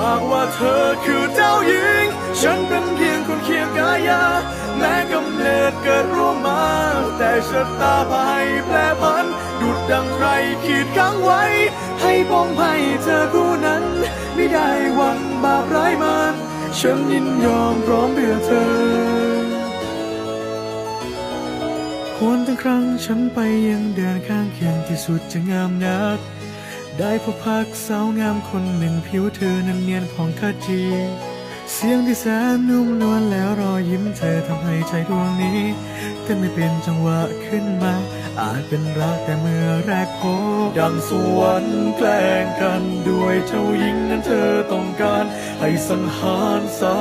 หากว่าเธอคือเจ้าหญิง ฉันเป็นเพียงคนเคียงกายา แม้กำเนิดเกิดร่วมมา แต่ชะตาพายแปรผัน ดุดดังใครขีดขังไว้ ให้ป้องให้เธอผู้นั้น ไม่ได้หวังบาปร้ายมัน ฉันยินยอมพร้อมเพื่อเธอหวนตั้งครั้งฉันไปยังแดนข้างเคียงที่สุดจะงามนัก ได้พบพักสาวงามคนหนึ่งผิวเธอนั้นเนียนผ่องขจี เสียงที่แสนนุ่มนวลแล้วรอยยิ้มเธอทำให้ใจดวงนี้เต้นไม่เป็นจังหวะขึ้นมา อาจเป็นรักแต่เมื่อแรกพบดังสวรรค์แกล้งกันด้วยเจ้าหญิงนั้นเธอต้องการ ให้สังหารสา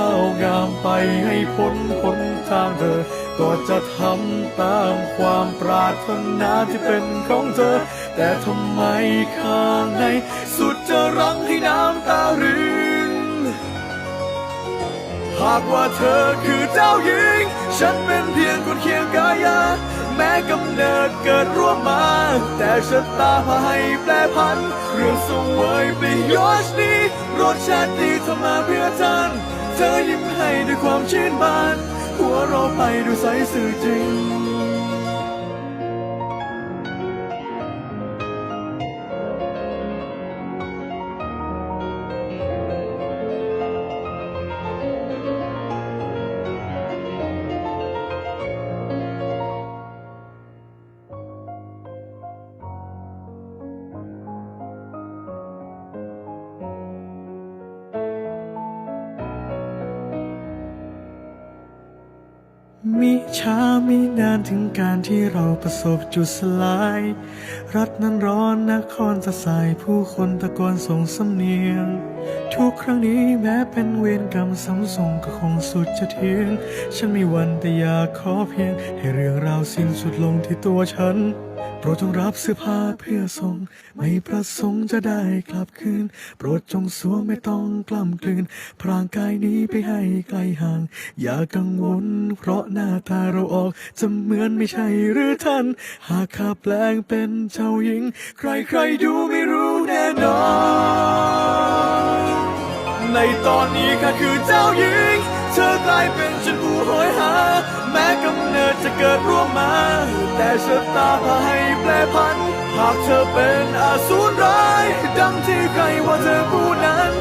ไปให้พ้นพ้นทางเธอ ก็จะทำตามความปรารถนาที่เป็นของเธอ แต่ทำไมข้างในสุดจะรังให้น้ำตารินหากว่าเธอคือเจ้าหญิง ฉันเป็นเพียงคนเคียงกายา แม้กำเนิดเกิดร่วมมา แต่ชะตาพาให้แปรพัน เรื่องสงเวยไปยอชนี้รสชาติดีทำมาเพื่อท่าน เธอยิ้มให้ด้วยความชื่นบาน หัวเราไปด้วยใสสื่อจริง มิช้ามินานถึงการที่เราประสบจุดสลาย รัฐนั้นร้อนนครสะสายผู้คนตะโกนส่งสำเนียงทุกครั้งนี้แม้เป็นเวรกรรมซ้ำส่งก็คงสุดจะเทียง ฉันมีวันแต่อยากขอเพียง ให้เรื่องราวสิ้นสุดลงที่ตัวฉัน โปรดจงรับเสื้อผ้าเพื่อส่ง ไม่ประสงค์จะได้กลับคืน โปรดจงสวมไม่ต้องกล้ำกลืน พรางกายนี้ไปให้ไกลห่าง อย่ากังวล เพราะหน้าตาเราออกจะเหมือนไม่ใช่หรือท่าน หากข้าแปลงเป็นเจ้าหญิง ใครๆดูไม่ น่นอนในตอนนี้ข้าคือเจ้าหญิง เธอกลายเป็นฉันผู้หอยหา แม้กำเนิดจะเกิดร่วมมา แต่ชะตาพาให้แปรพัน หากเธอเป็นอาสูรร้าย ดังที่ใครว่าเธอผู้นั้น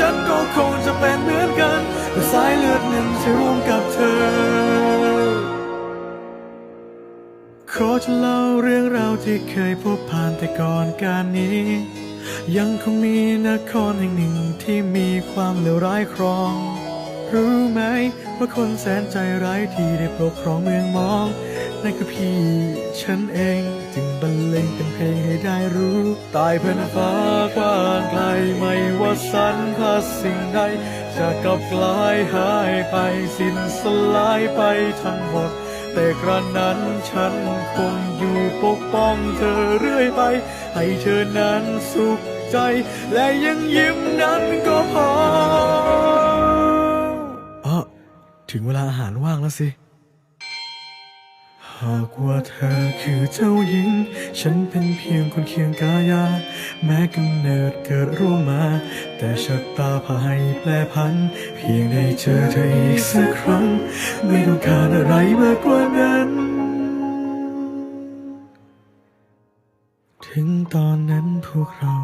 ฉันก็คงจะเป็นเหมือนกันแต่สายเลือดหนึ่งจะร่วมกับเธอ ขอจะเล่าเรื่องราวที่เคยพบผ่านแต่ก่อนการนี้ ยังคงมีนครแห่งหนึ่งที่มีความเลวร้ายครอง รู้ไหมว่าคนแสนใจร้ายที่ได้ปกครองเมืองมอง นั่นคือพี่ ฉันเองจึงบรรเลงเป็นเพลงให้ได้รู้ตายเพื่อนฟ้ากว้างไกลไม่ว่าสรรพาสิ่งใดจะกลับกลายหายไปสิ้นสลายไปทั้งหมด แต่กระนั้นฉันคงอยู่ปกป้องเธอเรื่อยไป ให้เธอนั้นสุขใจ และยังยิ้มนั้นก็พอเออถึงเวลาอาหารว่างแล้วสิ หากว่าเธอคือเจ้าหญิง ฉันเป็นเพียงคนเคียงกายา แม้กำเนิดเกิดร่วมมา แต่ชะตาพาให้แปรพัน เพียงได้เจอเธออีกสักครั้ง ไม่ต้องการอะไรมากกว่านั้น ถึงตอนนั้นพวกเรา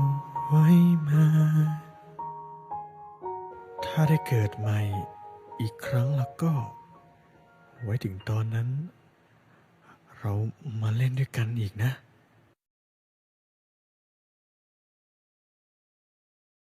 ไว้มา ถ้าได้เกิดใหม่อีกครั้งแล้วก็ ไว้ถึงตอนนั้น เรามาเล่นด้วยกันอีกนะ